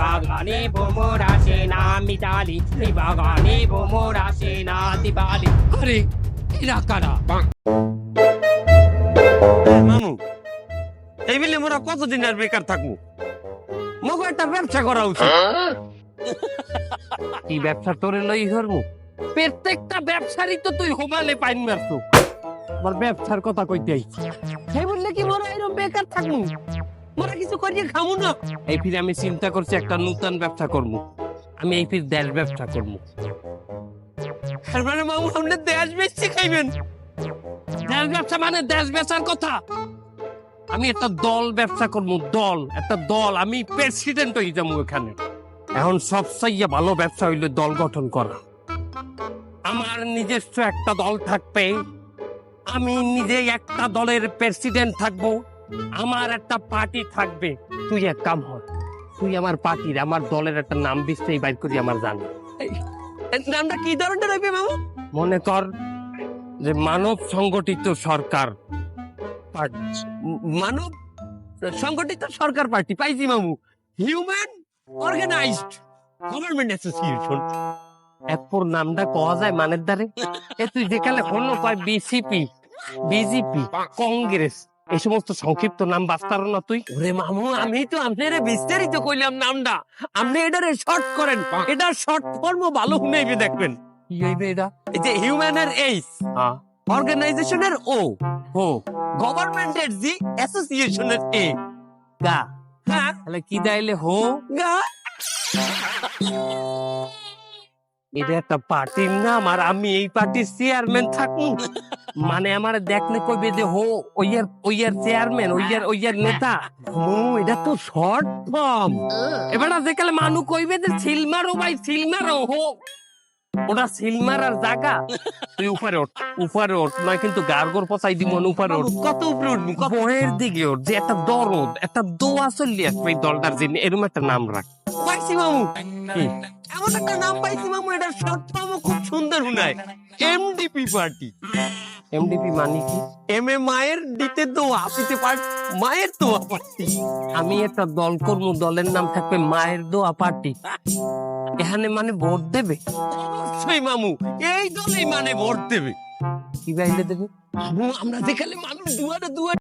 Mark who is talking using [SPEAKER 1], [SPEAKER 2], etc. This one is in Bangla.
[SPEAKER 1] বাগানে ভ্রমর আসে না মিতালি এই বাগানে ভ্রমর আসে না দিবালি আরে এরা কারা
[SPEAKER 2] মামু এই বিলে মোরা কতদিন আর বেকার থাকব? মগো একটা ব্যবসা করা উচিত।
[SPEAKER 1] কি ব্যবসা তোরে লই ধরমু প্রত্যেকটা ব্যবসারই তো তুই হোমালে পাইন মারতো আমার ব্যবসার কথা কইতে আইছি। সেই বললে কি মোরা এরকম বেকার থাকমু মোরা কিছু করিয়ে খামু না। এই ফিরে আমি চিন্তা করছি একটা নতুন ব্যবসা করব। আমি এই ফির দেশ ব্যবসা করব।
[SPEAKER 2] তার মানে মামু আপনি দেশ বেচছে খাইবেন
[SPEAKER 1] দেশ ব্যবসা মানে দেশ বেচার কথা। আমি একটা দল ব্যবসা করব, দল, একটা দল। আমি প্রেসিডেন্ট হয়ে যাব এখানে। এখন সবচাইয়ে ভালো ব্যবসা হইলে দল গঠন করা। আমার নিজস্ব একটা দল থাকবে। আমি নিজে একটা দলের প্রেসিডেন্ট থাকব। আমার একটা পার্টি থাকবে। তুই এক কাম হয় তুই আমার পার্টির আমার দলের একটা নাম বিস্তারি বাইর করি আমার জানি।
[SPEAKER 2] নামটা কি ধরনের রইবে মামু?
[SPEAKER 1] মনে কর যে মানব সংগঠিত সরকার পার্টি।
[SPEAKER 2] মানব সংগঠিত সরকার পার্টি পাইছি মামু। হিউম্যান অর্গানাইজড গভর্নমেন্ট অ্যাসোসিয়েশন
[SPEAKER 1] এরপর নামটা কওয়া যায় মানের দ্বারে? এ তুই যেখানে হলো কয় বিসিপি? বিজেপি? কংগ্রেস। এই সমস্ত সংক্ষিপ্ত নাম বাস্তার না তুই?
[SPEAKER 2] ওরে মামু আমি তো আপনারে বিস্তারিত কইলাম নামটা। আপনি এটারে শর্ট করেন। এটা শর্ট ফর্ম ভালো শুনাইবে দেখবেন।
[SPEAKER 1] কি হইবে এটা?
[SPEAKER 2] এই যে হিউম্যানের এইস
[SPEAKER 1] হ্যাঁ
[SPEAKER 2] অর্গানাইজেশনের ও
[SPEAKER 1] হো।
[SPEAKER 2] গভর্নমেন্টের জি অ্যাসোসিয়েশনের এ
[SPEAKER 1] গা।
[SPEAKER 2] হ্যাঁ।
[SPEAKER 1] তাহলে কি দাইলে হো?
[SPEAKER 2] গা।
[SPEAKER 1] এটা একটা পার্টির নাম আর আমি এই পার্টির চেয়ারম্যান থাকব। মানে আমার দেখলে কইবে যে হো ওইয়ার ওইয়ার চেয়ারম্যান ওইয়ার ওইয়ার নেতা।
[SPEAKER 2] ও এটা তো শর্ট ফর্ম
[SPEAKER 1] এবার যেকালে মানু কইবে যে সিলমারো ভাই সিলমারো হো। ওটা সিলমার আর জায়গা। তুই উপরে ওঠ উপরে ওঠ নয় কিন্তু গার্গর পচাই দিব না উপরে ওঠ।
[SPEAKER 2] কত উপরে উঠবো
[SPEAKER 1] বহের দিকে ওঠ যে একটা দরদ একটা দোয়া চললি আসবে এই দলটার জন্য এরকম একটা নাম রাখ।
[SPEAKER 2] পাইছি মামু এমন একটা নাম পাইছি মামু খুব সুন্দর শুনায়। এমডিপি পার্টি
[SPEAKER 1] এমডিপি মানে কি?
[SPEAKER 2] এম এ মায়ের দিতে দোয়া পিতে পার্ট মায়ের দোয়া পার্টি
[SPEAKER 1] আমি একটা দল করব দলের নাম থাকবে মায়ের দোয়া পার্টি এখানে মানে ভোট দেবে?
[SPEAKER 2] অবশ্যই মামু এই দলেই মানে ভোট দেবে।
[SPEAKER 1] কি বাইলে দেবে?
[SPEAKER 2] আমরা যেখানে মানুষ দুয়ারে দুয়ারে